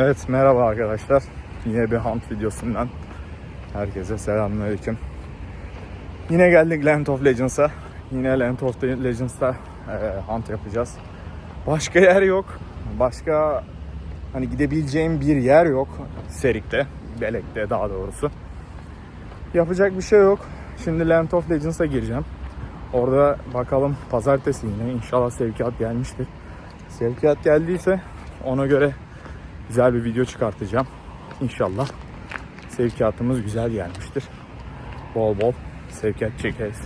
Evet merhaba arkadaşlar. Yine bir hunt videosundan herkese selamünaleyküm. Yine geldik Land of Legends'a. Yine Land of Legends'ta e, hunt yapacağız. Başka yer yok. Başka hani gidebileceğim bir yer yok. Serik'te, Belek'te daha doğrusu. Yapacak bir şey yok. Şimdi Land of Legends'a gireceğim. Orada bakalım pazartesi yine inşallah sevkiyat gelmiştir. Sevkiyat geldiyse ona göre güzel bir video çıkartacağım. İnşallah sevkiyatımız güzel gelmiştir. Bol bol sevkiyat çekeriz.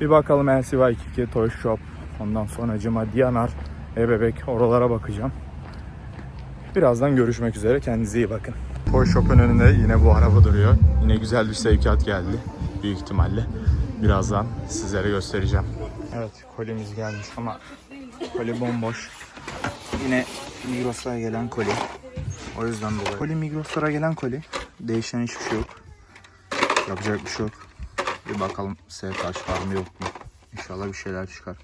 Bir bakalım LCY22 Toy Shop. Ondan sonra Cima Diyanar, Ebebek oralara bakacağım. Birazdan görüşmek üzere. Kendinize iyi bakın. Toy Shop'un önünde yine bu araba duruyor. Yine güzel bir sevkiyat geldi. Büyük ihtimalle. Birazdan sizlere göstereceğim. Evet kolimiz gelmiş ama koli bomboş. Yine Migros'a gelen koli. O yüzden dolayı. Koli Migros'lara gelen koli. Değişen hiçbir şey yok. Yapacak bir şey yok. Bir bakalım STH var mı yok mu? İnşallah bir şeyler çıkar.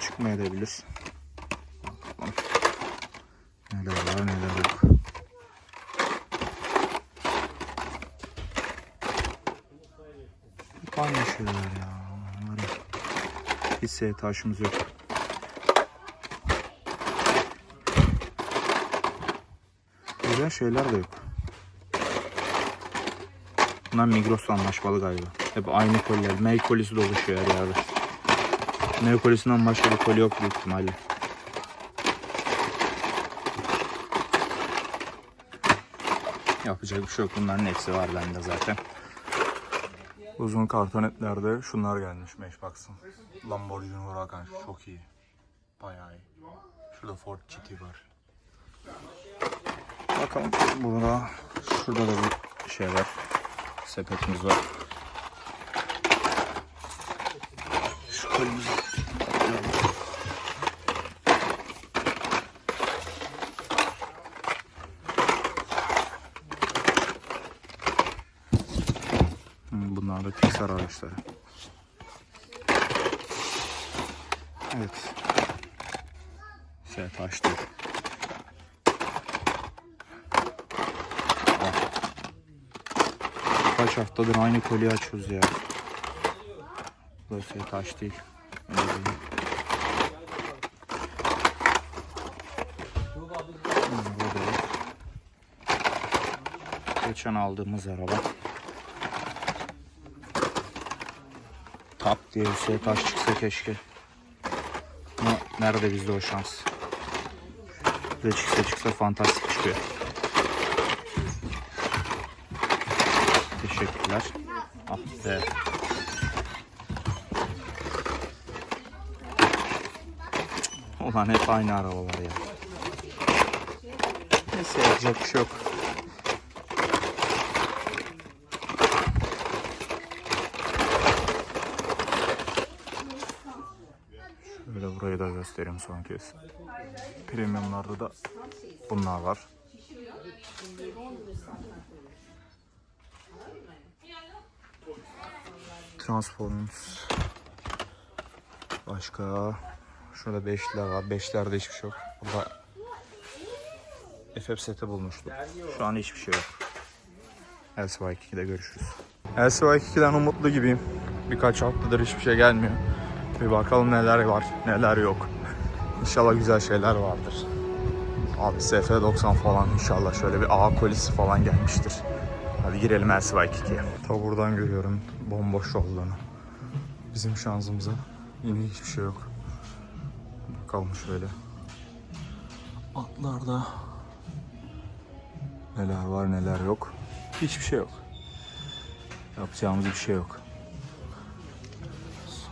Çıkmayabilir. Bakalım. Neler var neler yok. Hep aynı şeyler ya. Hiç STH'ımız yok. Güzel şeyler de yok. Bunlar Migros'la anlaşmalı galiba. Hep aynı koliler. Mail kolisi dolaşıyor her yerde. Mail kolisinden başka bir koli yok büyük ihtimalle. Yapacak bir şey yok. Bunların hepsi var bende zaten. Uzun kartonetlerde şunlar gelmiş Matchbox'ın. Lamborghini Huracan çok iyi. Bayağı iyi. Şurada Ford GT var. Bakalım burada şurada da bir şey var. Sepetimiz var. Şu kolimizi Hmm, Bunlar da Pixar araçları. Evet. Şey taştı. Kaç haftadır aynı kolyeyi açıyoruz ya. Burası taş değil. Öyle. Hmm. Geçen aldığımız araba. Tap diye şey taş çıksa keşke. Ama nerede bizde o şans? Bize çıksa çıksa fantastik çıkıyor. Teşekkürler. Ah be. Ulan hep aynı arabalar ya. Neyse yapacak bir şey yok. Şöyle burayı da göstereyim son kez. Premiumlarda da bunlar var. Transformers. Başka. Şurada beşler var. Beşlerde hiçbir şey yok. Burada FF seti bulmuştum. Şu an hiçbir şey yok. LCY2'de görüşürüz. LCY2'den umutlu gibiyim. Birkaç haftadır hiçbir şey gelmiyor. Bir bakalım neler var, neler yok. İnşallah güzel şeyler vardır. Abi SF90 falan inşallah şöyle bir A kolisi falan gelmiştir. Hadi girelim LCY2'ye. Ta buradan görüyorum bomboş olduğunu. Bizim şansımıza yine hiçbir şey yok. Bakalım şöyle. Atlarda neler var neler yok. Hiçbir şey yok. Yapacağımız bir şey yok.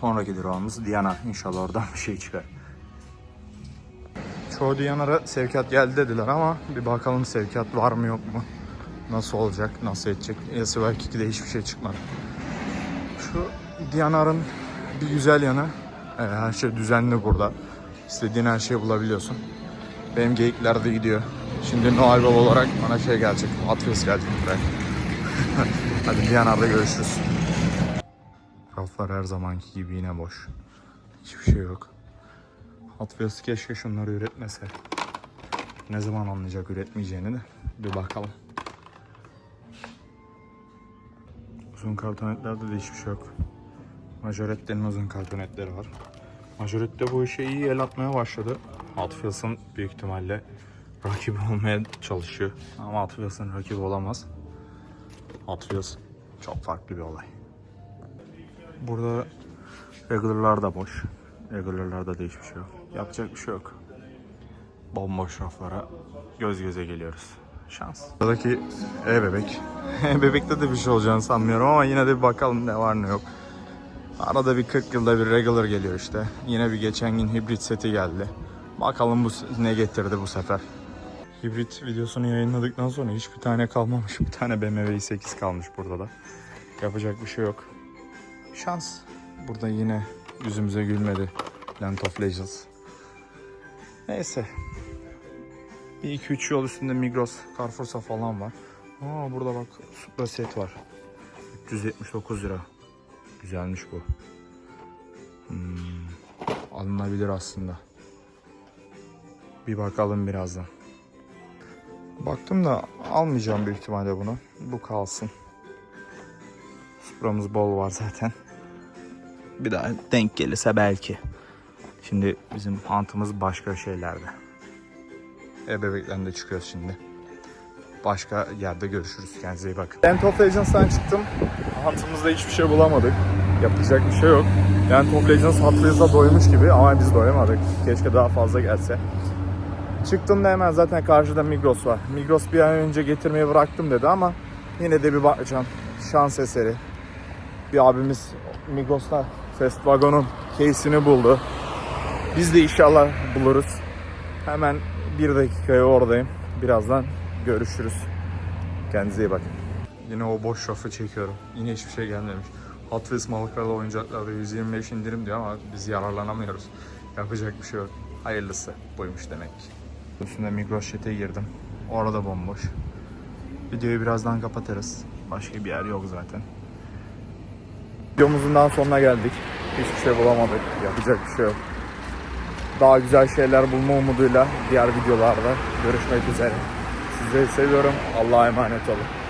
Sonraki durağımız Diana. İnşallah oradan bir şey çıkar. Çoğu Diyana'ya sevkiyat geldi dediler ama bir bakalım sevkiyat var mı yok mu? Nasıl olacak, nasıl edecek? Yası belki de hiçbir şey çıkmadı. Şu Diyanar'ın bir güzel yanı e, her şey düzenli burada. İstediğin her şeyi bulabiliyorsun. Benim geyikler de gidiyor. Şimdi Noel Baba olarak bana şey gelecek, Wheels gelecek buraya. Hadi Diyanar'da görüşürüz. Raflar her zamanki gibi yine boş. Hiçbir şey yok. Wheels keşke şunları üretmese. Ne zaman anlayacak üretmeyeceğini de bir bakalım. Uzun kartonetlerde de hiçbir şey yok. Majorette'nin uzun kartonetleri var. Majorette bu işe iyi el atmaya başladı. Hot Wheels'ın büyük ihtimalle rakibi olmaya çalışıyor. Ama Hot Wheels'ın rakibi olamaz. Hot Wheels çok farklı bir olay. Burada regularlar da boş. Regularlarda da hiçbir şey yok. Yapacak bir şey yok. Bomboş raflara göz göze geliyoruz. Şans. Buradaki e-bebek. E-bebekte de bir şey olacağını sanmıyorum ama yine de bir bakalım ne var ne yok. Arada bir 40 yılda bir regular geliyor işte. Yine bir geçen gün hibrit seti geldi. Bakalım bu ne getirdi bu sefer. Hibrit videosunu yayınladıktan sonra hiçbir tane kalmamış. Bir tane BMW i8 kalmış burada da. Yapacak bir şey yok. Şans. Burada yine yüzümüze gülmedi. Land of Legends. Neyse. Bir 2-3 yol üstünde Migros, Carrefour'sa falan var. Aa burada bak Supra set var. 379 lira. Güzelmiş bu. Hmm, alınabilir aslında. Bir bakalım birazdan. Baktım da almayacağım büyük ihtimalle bunu. Bu kalsın. Supra'mız bol var zaten. Bir daha denk gelirse belki. Şimdi bizim hantımız başka şeylerde. E-bebeklerinde çıkıyoruz şimdi. Başka yerde görüşürüz. Kendinize iyi bakın. Land of çıktım. Hantımızda hiçbir şey bulamadık. Yapacak bir şey yok. Land of Legends Hot doymuş gibi ama biz doyamadık. Keşke daha fazla gelse. Çıktım da hemen zaten karşıda Migros var. Migros bir an önce getirmeyi bıraktım dedi ama yine de bir bakacağım. Şans eseri. Bir abimiz Migros'ta Fast Wagon'un case'ini buldu. Biz de inşallah buluruz. Hemen bir dakikaya oradayım. Birazdan görüşürüz. Kendinize iyi bakın. Yine o boş rafı çekiyorum. Yine hiçbir şey gelmemiş. Hot Wheels oyuncaklarda 125 indirim diyor ama biz yararlanamıyoruz. Yapacak bir şey yok. Hayırlısı buymuş demek ki. Üstünde Migros Jet'e girdim. Orada bomboş. Videoyu birazdan kapatırız. Başka bir yer yok zaten. Videomuzun daha sonuna geldik. Hiçbir şey bulamadık. Yapacak bir şey yok. Daha güzel şeyler bulma umuduyla diğer videolarda görüşmek üzere. Sizleri seviyorum. Allah'a emanet olun.